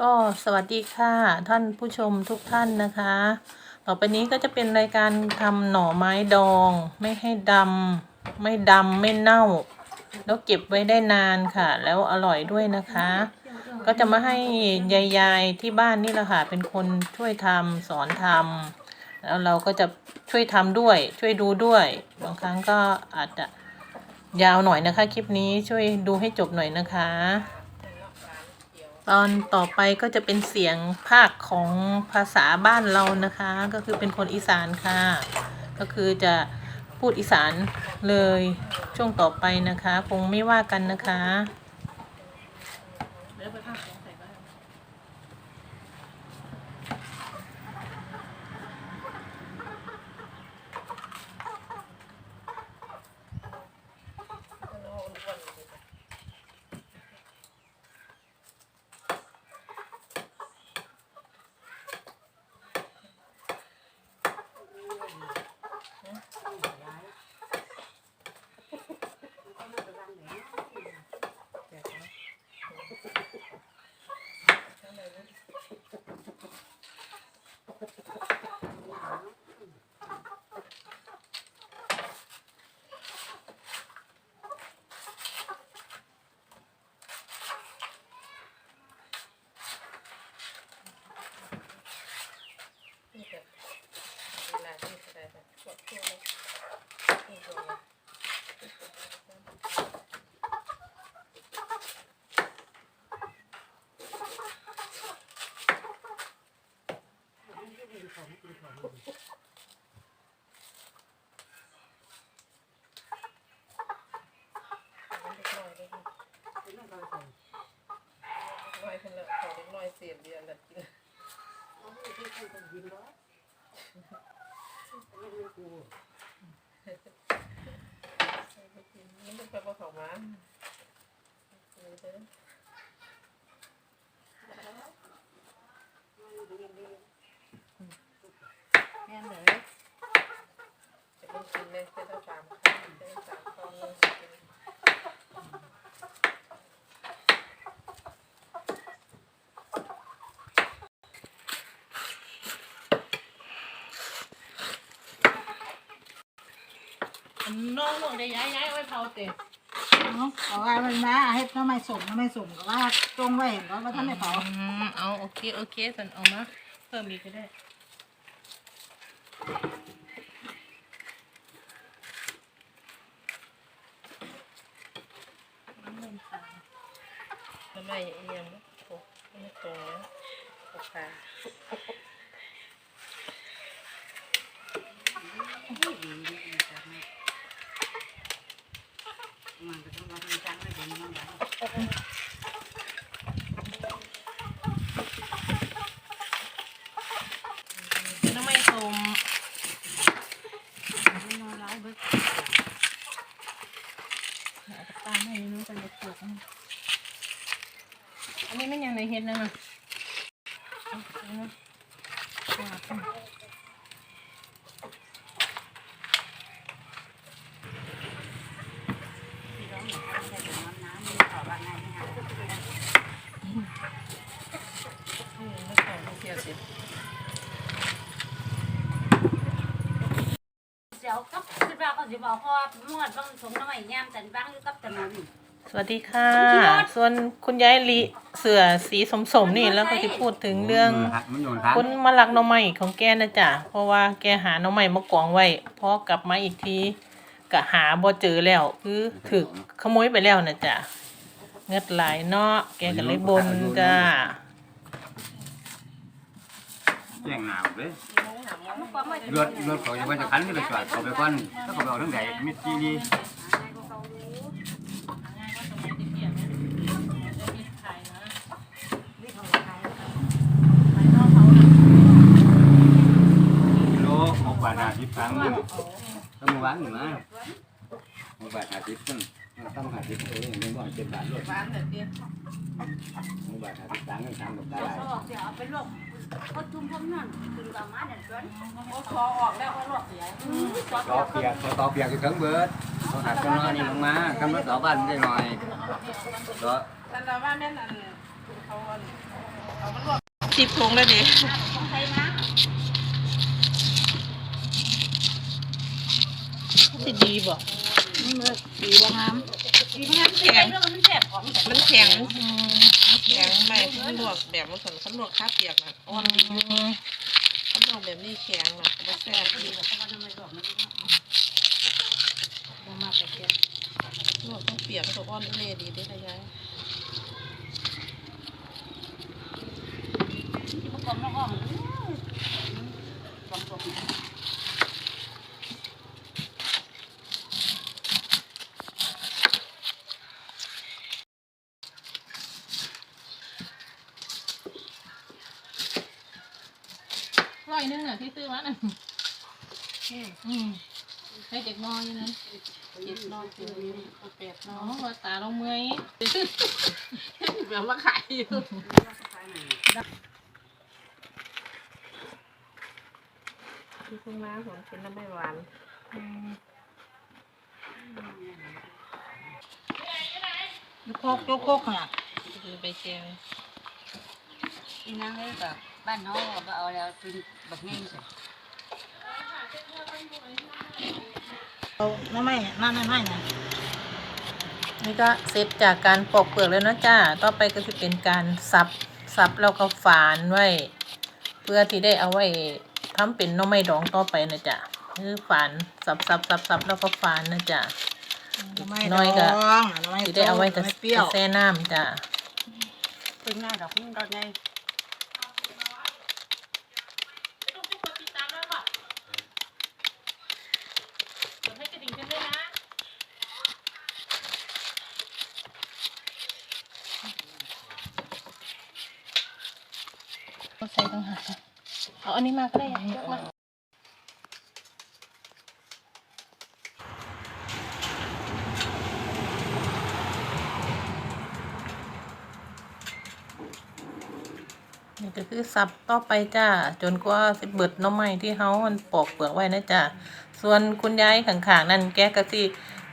ก็สวัสดีค่ะท่านผู้ชมทุกท่านนะคะ ต่อไปนี้ก็จะเป็นรายการทำหน่อไม้ดอง ไม่ให้ดำไม่ดำไม่เน่า แล้วเก็บไว้ได้นานค่ะ แล้วอร่อยด้วยนะคะ ก็จะมาให้ยายๆที่บ้านนี่แหละค่ะเป็นคนช่วยทำสอนทำแล้วเราก็จะช่วยทำด้วย ช่วยดูด้วยบางครั้งก็อาจจะยาวหน่อยนะคะ คลิปนี้ช่วยดูให้จบหน่อยนะคะ ตอนต่อไปก็จะเป็นเสียงภาคของภาษาบ้านเรานะคะ ก็คือเป็นคนอีสานค่ะ ก็คือจะพูดอีสานเลยช่วงต่อไปนะคะ คงไม่ว่ากันนะคะน้อยขึ้นแล้วขอเล็ก น้อยเสียบเดียวแล้วกินมันจะไปบ่เข้ามาเออเด้อแม่นเลยจะเป็นกินเลยเป็นต้องสามครั้งเป็นสามครั้งเลยกิน น้องหมดเลยย้ายย้ายไว้เผาเตะเนาะเอาว่ามันมาให้ทำไมส่งทำไมส่งก็ว่าตรงไว้เห็นก็ว่าท่านไม่เผาเอาโอเคโอเคสันเอามาเพิ่มอีกก็ได้ทำไมเอียงโอ้ไม่ตรงนะโอเค มั นก็ต้องไม่เป็นมันแล้วน้ำไม่สมนอนร้ายเบิกเอาตะตามให้นู้นเป็นเปลือกมันอันนี้ไม่ยังในเห็ดนะนะเอาเอานะวาดขึ้น ที่ร้องอย่างนั้นแต่น้ำน้ำมีต่อว่าไงนี่ฮะ นี่ไม่ขอไม่เกี่ยวสิ เดี๋ยวก็คิดว่าเขา สิบอกเพราะว่าเมื่อบางสงน้ำใหม่ย่ามแต่บางอยู่กับถนน สวัสดีค่ะส่วนคุณยายลีเสือสีสมๆนี่แล้วก็ที่พูดถึงเรื่อง มันโยนครับคุณมาลักหน่อไม้ของแกนะจ๊ะ เพราะว่าแกหาหน่อไม้มากองไว้ พอกลับมาอีกทีก็หาบ่เจอแล้ว คือถึกขโมยไปแล้วนะจ๊ะเงิดหลายเนาะแกก็เลยบนจ้า แย่งหนาวเลยมันก็ไม่เลือดเลือดเขาจะว่าจะคันนี่ไปจอดเขาไปก่อนถ้าเขาไปเอาทั้งใดมิดที่ดีโลหกบาทห้าสิบครั้งนึงถ้ามือวานอยู่นะ หกบาทห้าสิบตั้งตั้งห้าสิบเองไม่ว่าเจ็ดบาทเลยบ้านเดี๋ยวหกบาทห้าสิบครั้งนึงครั้งกับตาเขาบอกเดี๋ยวเอาไปลวกก็จุ่มพร้อมนั่นถึงกับมาเด็ดร้อนโอ้คอออกแล้วก็หลอกใหญ่ต่อเปียกต่อเปียกที่ถึงเบิดเขาหักกันน้อยนี่ลงมากำลังต่อบ้านได้หน่อยต่อแต่เราว่าแม่นอันเขาอันสิบถุงแล้วดิต้องใช้ นะสิดีบ่นี่เลยสีบางงามดีมากแข็งมันแสบของมันแข็งแข็งไม่ขันลวกแบบมันขันขันลวกข้าวเปียกอะอ่อนดีอยู่ขันลวกแบบนี้แข็งอะมันแซ่บดีบางมาแต่แกลวกต้องเปียกมันก็อ่อนเละดีได้ระยะที่มันกลมน้องอ้อมกลมกลม ร้อยห นึงอะที่ซื้อมาน่ะอืมให้เด็กน้อยอยู่นั้นเจ็ดนอนเจ็ดนิ้วแปดนอ๋ออนว่าตาเราเมื่อยแบบว่าขายอยู่ที่เพิ่งมาผมกินน้ำไม่หวานยกโคกยกโคกน่ะคือไปแกงอีนั่งเลยแบบ บ้านน้องก็เอาแล้วเป็นแบบง่ายสุดเอาน้ำไม่นั่นนั่นนั่นน่ะนี่ก็เสร็จจากการปอกเปลือกแล้วนะจ้า ต่อไปก็จะเป็นการสับ สับแล้วก็ฝานไว้ เพื่อที่ได้เอาไว้ทำเป็นหน้อไม้ดองต่อไปนะจ๊ะคือฝานสับสับสับสับแล้วก็ฝานนะจ๊ะน้ำไม่น้อยก็ดองน้ำไม่ที่ได้เอาไว้จะน้ำม่เปรี้ยวจะแช่น้ำจ้ะเป็นง่ายดอกนี่ดอกง่ ใส่ต้องหากเอาอันนี้มาก็ได้ยกมานี่ก็คือสับต่อไปจ้า จนกว่าสิเบิดน้ำไม้ที่เฮามันปอกเปลือกไว้นะจ้าส่วนคุณยายข้างๆนั่นแกก็สิ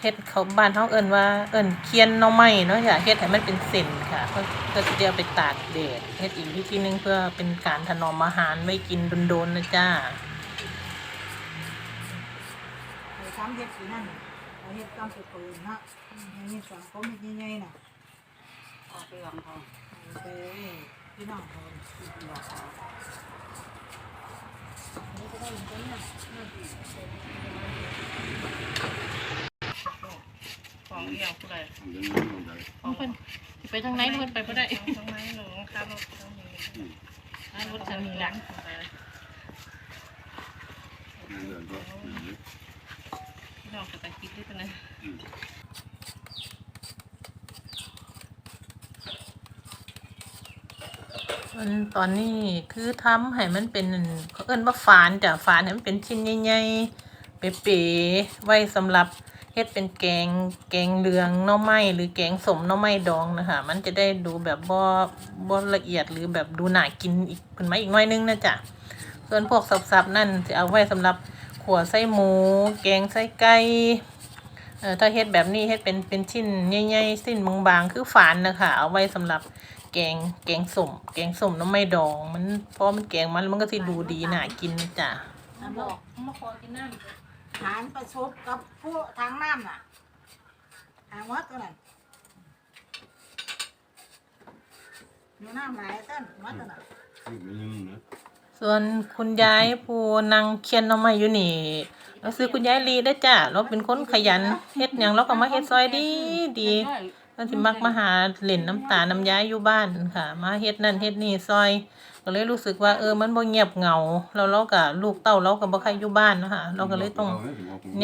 เฮ็ดเขาบ้านเฮาเอิ้นว่าเอิ้นเคียนน้ำไม้เนาะจ้ะเฮ็ดให้มันเป็นเส้น ค่ะเพื่อเพื่อที่จะเอาไปตากแดดเฮ็ดอีกวิธีนึงเพื่อเป็นการถนอมอาหารไว้กินโดนๆนะจ้าเอาทำเห็ดสีนั่นน่ะเห็ดตามไปปืนนะอย่างนี้สองเขาไม่ใหญ่ๆน่ะออกไปวางทองเอาไปพี่น้องเขา ของเอี่ยวผู้ใดเอาเพิ่นสิไปทางไหนเพิ่นไปบ่ได้ทางไหนหนูข้าวรถทางนี้อ่ารถทางนี้ละไปเลยพี่น้องก็ไปคิดด้วยกันนะมันตอนนี้คือทำให้มันเป็นเขาเอิ้นว่าฝานจ้ะฝานให้มันเป็นชิ้นใหญ่ๆเป๋ๆไว้สำหรับ เฮ็ดเป็นแกงแกงเหลืองน่อไม้หรือแกงสมน่อไม้ดองนะคะ มันจะได้ดูแบบบ่บ่ละเอียดหรือแบบดูน่ากินอีกขึ้นมาอีกหน่อยนึงนะจ๊ะส่วนพวกสับๆนั่นจะเอาไว้สำหรับขัวไส้หมู แกงไส้ไก่เอ่อถ้าเฮ็ดแบบนี้เฮ็ดเป็นเป็นชิ้นใหญ่ๆชิ้นบางๆคือฝานนะคะ เอาไว้สำหรับแกงแกงสมแกงสมน้ำไม่ดอง มันเพราะมันแกงมันมันก็สิดูดีน่ากินนะจ้ะบอกมาขอกินน้ำ หารประชดกับผู้ทางน้ำน่ะทางวัดตัวนั้นมีน้ำหลายเต้นวัดตัวนั้นำส่วนคุณยายผู้นางเคียนน้ำไม่อยู่นี่เราซื้อคุณยายลีได้อจ้ะเราเป็นคนขยันเฮ็ดหยังเราก็มาเฮ็ดซอยดีดีเราสิมักมาหาเล่นน้ำตาน้ำยายอยู่บ้านค่ะ มาเฮ็ดนั่นเฮ็ดนี่ซอย ก็เลยรู้สึกว่าเออมันบ่เงียบเหงาแล้วเราก็ลูกเต้าเราก็บ่ใครอยู่บ้านนะคะเราก็เลยต้อง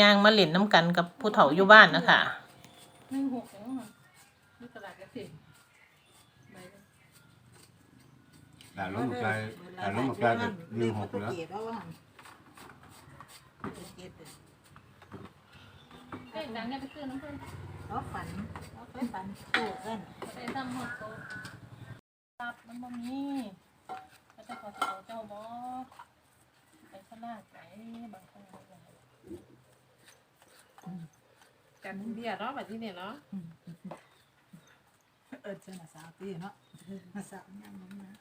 ย่างมาเล่นน้ำกันกับผู้เฒ่าอยู่บ้านนะคะหนึ่งหกนี่ตลาดกสิแต่ล้มใจแต่ล้มใจยืนหกแล้วเกียรติแล้วเกียรติเอ้ยดังเนี่ยไปซื้อน้ำเพิ่อนเราฝันเราไปฝันโตเต้นไปทำหอดโตครับมันบ่มี เขาจะขอสิเอาเจ้าบ่ไปสลาดใจบางครั้งกันเบียร์เนาะแบบที่เนี่ยเนาะเออเจ้าหน้าสาวตีเนาะมาสาวยังนั้นนะ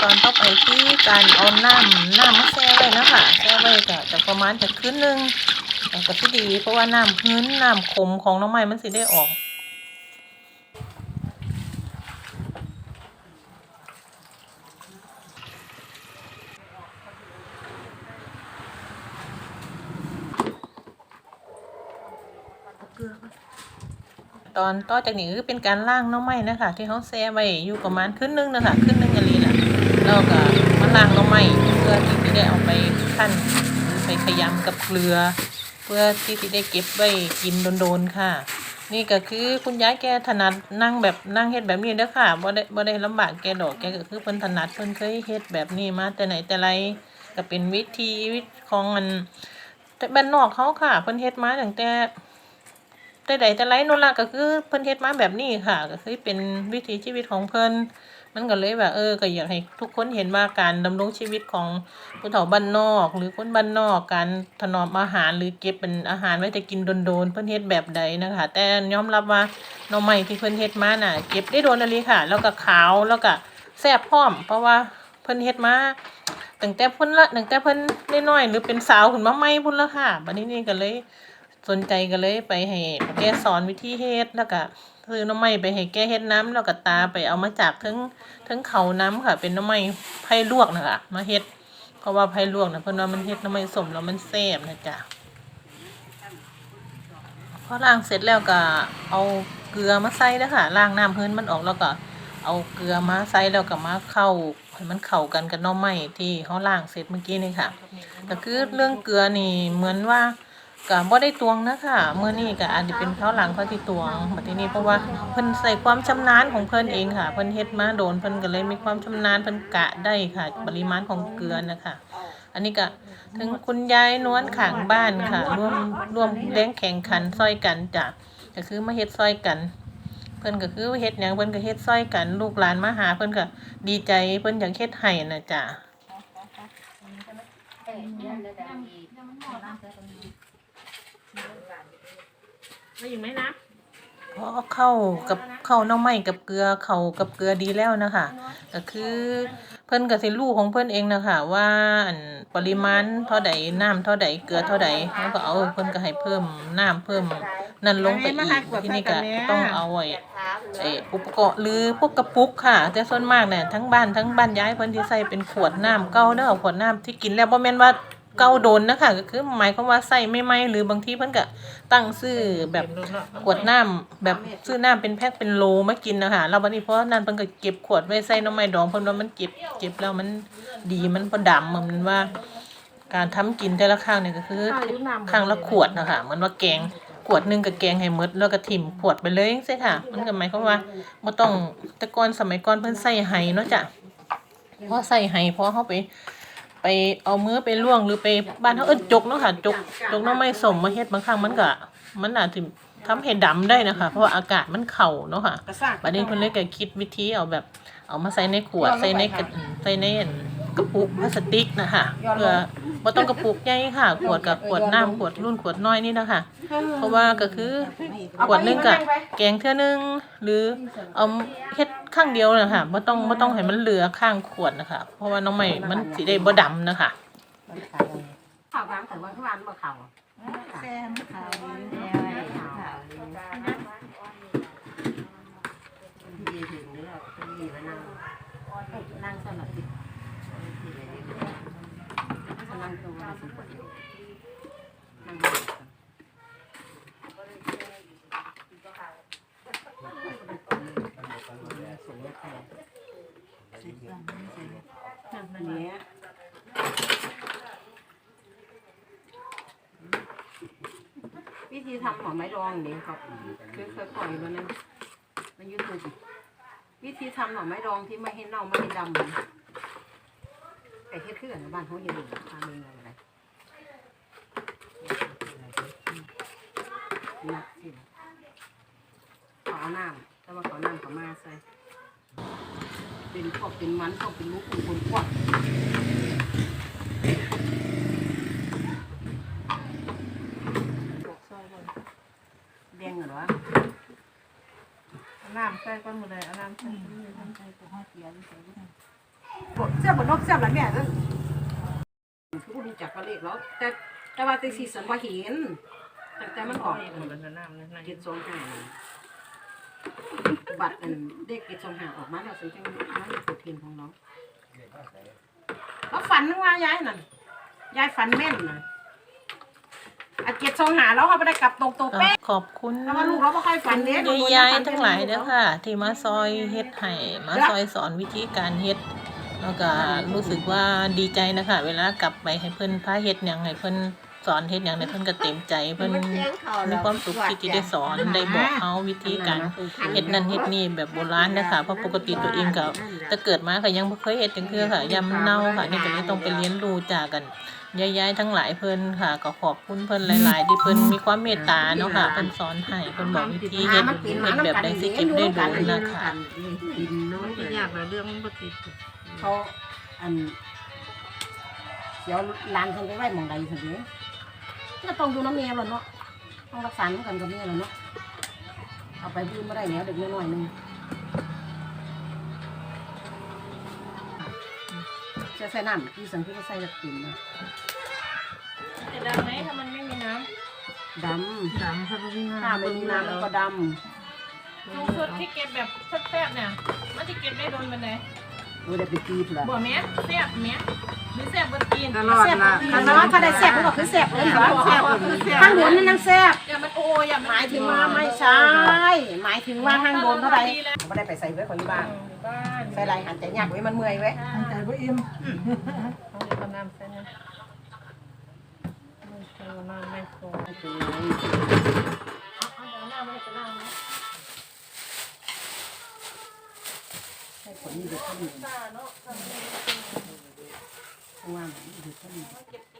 ตอนต่อไปที่การเอาน้ำน้ำมาแช่ไว้นะคะแช่ไว้ก็จะประมาณจะคืนหนึง แต่ก็ที่ดี เพราะว่าน้ำพื้นน้ำขมของน้องไม้มันสิได้ออกตอนต่อจากนี้คือเป็นการล่างน้องไม้นะคะที่เขาแช่ไว้อยู่ประมาณครึ่งนึงนะคะครึ่งนึงอันนี้แหละแล้วก็มาล่างน้องไม้เพื่อที่จะได้เอาไปขั้นไปขยำกับเกลือ พื่อที่จะได้เก็บไว้กินโดนๆค่ะ นี่ก็คือคุณยายแกถนัดนั่งแบบนั่งเฮ็ดแบบนี้เด้อค่ะบ่ได้บ่ได้ลำบากแกดอกแกก็คือเพิ่นถนัดเพิ่นเคยเฮ็ดแบบนี้มาแต่ไหนแต่ไรก็เป็นวิธีวิธของมันแต่บ้านนอกเขาค่ะเพิ่นเฮ็ดมาตั้งแต่แต่ใดแต่ไรโนนล่ะก็คือเพิ่นเฮ็ดมาแบบนี้ค่ะ ก็คือเป็นวิถีชีวิตของเพิ่น มันก็เลยแบบเออก็อยากให้ทุกคนเห็นว่าการดำรงชีวิตของผู้เฒ่าบ้านนอก หรือคนบ้านนอกการถนอมอาหารหรือเก็บเป็นอาหารไว้แต่กินโดนๆเพิ่อนเฮ็ดแบบใดนะคะ แต่ยอมรับว่าหน่อไม้ที่เพิ่อนเฮ็ดมาน่ะ เก็บได้โดนอะไรค่ะ แล้วก็ขาวแล้วก็แซ่บพร้อม เพราะว่าเพิ่นเฮ็ดมาตั้งแต่เพิ่นละตั้งแต่เพิ่นน้อยๆหรือเป็นสาวขึ้นมาใหม่พุ่นละค่ะบัดนี้นี่ก็เลยสนใจก็เลยไปให้แกสอนวิธีเฮ็ดแล้วก็ ซื้อน้ำไม้ไปให้แกเฮ็ดน้ำแล้วก็ตาไปเอามาจากทั้งทั้งเขาน้ำค่ะ เป็นน้ำไม้ไผ่ลวกนะคะมาเฮ็ดเพราะว่าไผ่ลวกนะเพิ่นว่ามันเฮ็ดน้ำไม้สมแล้วมันแซ่บนะจ๊ะพอล้างเสร็จแล้วก็เอาเกลือมาใส่เด้อค่ะล้างน้ำพื้นมันออกแล้วก็ เอาเกลือมาใส่แล้วก็มาเข้าให้มันเข้ากันกับน้ำไม้ที่เขาล้างเสร็จเมื่อกี้นี่ค่ะก็คือเรื่องเกลือนี่เหมือนว่า ก็บ่ได้ตวงนะคะเมื่อนี้ก็อาจจะเป็นเขาวหลังเขาที่ตวงบัดทีนี้เพราะว่าเพิ่นใส่ความชำนาญของเพิ่นเองค่ะ เพิ่นเฮ็ดมาโดนเพิ่นก็เลยมีความชำนาญเพิ่นกะได้ค่ะ ปริมาณของเกลือนะคะ อันนี้ก็ถึงคุณยายนวลขางบ้านค่ะ ร่วมร่วมแรงแข่งขันซอยกันจ้ะก็คือมาเฮ็ดซอยกัน เพิ่นก็คือเฮ็ดหยังเพิ่นก็เฮ็ดซอยกัน ลูกหลานมาหาเพิ่นก็ดีใจเพิ่นอยากเฮ็ดให้น่ะจ้ะ ไม่อยู่ไหมนะเพราะเข้ากับเข้าน้องไม้กับเกลือเข้ากับเกลือดีแล้วนะคะก็คือเพิ่นก็สิรู้ของเพิ่นเองนะคะว่าอันปริมาณเท่าใดน้ำเท่าใดเกลือเท่าใดเขาก็เอาเพิ่นก็ให้เพิ่มน้ำเพิ่มนั่นลงไปอีกที่นี้ก็ต้องเอาไอ้ไอ้อุปกรณ์หรือพวกกระปุกค่ะ แต่ส่วนมากเนี่ยทั้งบ้านทั้งบ้านย้ายเพิ่นที่ใส่เป็นขวดน้ำเก่าเด้อขวดน้ำที่กินแล้วบ่แม่นว่า เก่าโดนนะคะก็คือหมายความว่าใส่ไม่ไหมหรือบางทีเพิ่นก็ตั้งซื้อแบบขวดน้ำแบบซื้อน้ำเป็นแพ็คเป็นโลมากินนะคะแล้ววันนี้เพราะนั้นเพิ่นก็เก็บขวดไว้ใส่หน้ำไม้ดองเพิ่นว่ามันเก็บเก็บแล้วมันดีมันบ่ดำมันว่า การทำกินแต่ละครั้งเนี่ยก็คือครั้งละขวดนะคะเหมือนว่าแกงขวดหนึงก็แกงให้หมดแล้วก็ถิ่มขวดไปเลยจังซี่ค่ะ มันก็หมายความว่าบ่ต้องแต่ก่อนสมัยก่อนเพิ่นใส่ไหเนาะจ้ะพอใส่ไหพอเฮาไป ไปเอามือไปล่วงหรือไปบ้านเฮาเอิ้นจกเนาะค่ะจกจกหน้ำไม้สมมาเฮ็ดบางครั้งมันก็มันอาจจะทำให้ดำได้นะคะ เพราะว่าอากาศมันเข่าเนาะค่ะกระซ่าบัดนี้เพิ่นเลยก็คิดวิธีเอาแบบ เอามาใส่ในขวดใส่ในกระใส่ในอัน กระปุกพลาสติกนะคะเพื่อบ่ต้องกระปุกใหญ่ค่ะ ขวดกับขวดน้ำขวดรุ่นขวดน้อยนี่นะคะ เพราะว่าก็คือขวดหนึงก็แกงเทื่อนึงหรือเอาเฮ็ดข้างเดียวนะคะบ่ต้องบ่ต้องให้มันเหลือข้างขวดนะคะ เพราะว่าน้องใหม่มันสิได้บ่ดำนะคะข่าวบางถึงวันทุกวันบ่ข่าวแซ่บขาวดีดีถึงเนื้อดีมานั่งนั่งสนับติดนั่งตรงนั้นสิบเดียวนั่ง เนี้ย วิธีทำหอมไม้ดองนี่ครับคือเคยปล่อยมันนั้นมันยูทูบวิธีทำหน่อไม้ดองที่ไม่ให้เน่าไม่ให้ดำมันแต่เฮ็ดคือกันบ้านเขาเฮ็ดอยู่ทำเองอะไรนักสิขอน้ำแต่ว่าขอน้ำขอมาใส่เป็นพวกเป็นมันพวกเป็นลูกเป็นคนพวก บดเสียบบนนกเสียบแล้วแม่นั่นคือบ่รู้จักก็เลขแล้วแต่แต่ว่าแตังสี่สันว่าเห็นแต่แต่มันออกหมดแล้วนะน้ำนะเจ็ดสองห้าบัตรอันเด็กเจ็ดสองห้าออกมาแล้วสันจังมันเป็นกฎเกณฑ์ของเราแล้วฝันว่ายายนั่นยายฝันแม่นนะ อะเจ็ดสองห้าแล้วเขาไม่ได้กลับตรงตรงเป๊ะขอบคุณแต่ว่าลูกเราไม่ค่อยฝันเด้ยายยายทั้งหลายเด้อค่ะ ที่มาซอยเฮ็ดให้มาซอยสอนวิธีการเฮ็ดแล้วก็รู้สึกว่าดีใจนะคะ เวลากลับไปให้เพิ่นพาเฮ็ดหยังให้เพิ่น สอนเฮ็ดหยังเนี่ยเพิ่นก็เต็มใจเพิ่นมีความสุขที่จะได้สอนได้บอกเขาวิธีการเฮ็ดนั่นเฮ็ดนี่แบบโบราณนะคะเพราะปกติตัวเองก็แต่เกิดมาก็ยังบ่เคยเฮ็ดจังคือค่ะยามมันเน่าค่ะนี่ก็เลยต้องไปเรียนรู้จากกันยายๆทั้งหลายเพิ่นค่ะ ก็ขอบคุณเพิ่นหลายๆที่เพิ่นมีความเมตตาเนาะค่ะเพิ่นสอนให้เพิ่นบอกวิธีเฮ็ดเฮ็ดแบบใดสิเก็บได้โดนนะคะกินน้อยมันยากนะเรื่องมันบ่ติดเขาอันเดี๋ยวหลานคนไปไหว้หมองใดสิเด้ ก็ต้องดูน้ำเมียแล้วเนาะต้องรักษาเหมือนกันกับเมียแล้วเนาะเอาไปพูดไม่ได้แล้วเด็กน้อยๆหนึงจะใส่น้ำที่สังที่เขาใส่จะกินนะจะดำไหมถ้ามันไม่มีน้ดดำครับพี่ำน้าถ้าไม่มีน้ำมันก็ดำสูงสุดที่เก็บแบบแซ่บๆเนี่ยมันจะเก็บได้โดนมันไหนำดูได้ไปกีบละบ่แม่แซ่บแม่หรือแซ่บบนตีนตลอดนะถ้าน้องถ้าได้แซ่บก็คือแซ่บเลยค่ะข้างบนนี่นั่งแซ่บอย่ามันโอ้ยอย่ามันหมายถึงว่าไม่ใช่หมายถึงว่าข้างบนเท่าไหร่ไม่ได้ไปใส่ไว้คนที่บ้านบ้านใส่ไรหันใจยากไว้มันเมื่อยไว้มันใจบ่อิ่มเอาเดี๋ยวเอาน้ำใส่นะไม่ใช่ว่าน้ำไม่พอไม่เป็นไรเอ ลนี่เด็กก็มีป้าเนาะทำไมเพราะว่าเด็กก็มีไม่เก็บกิน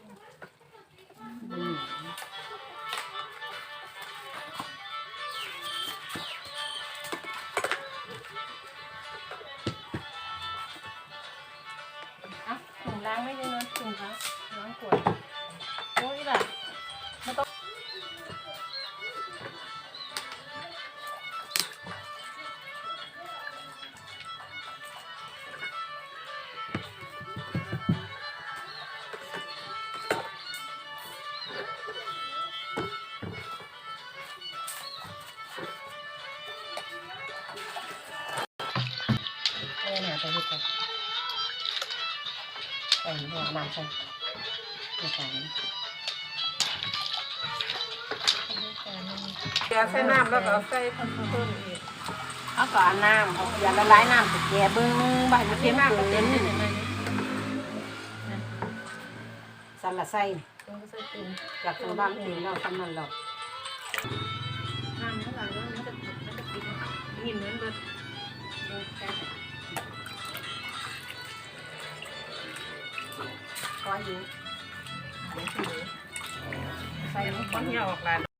น้ำใส่ในจานแกใส่น้ำแล้วก็เอาใส่เพิ่มอีกเอาก่อนน้ำเอาอย่าละลายน้ำตะแกเบิ้งใบมันเค็มเกินสันละไส้ต้องใส่ตุ่มอยากตัวบ้านเองแล้วทำนั่นหรอกน้ำเท่าไหร่แล้วมันจะมันจะกินหินเหมือนเบิด ก้อยอยู่ใส่น้ำก้อนเหี่ยวออกลาน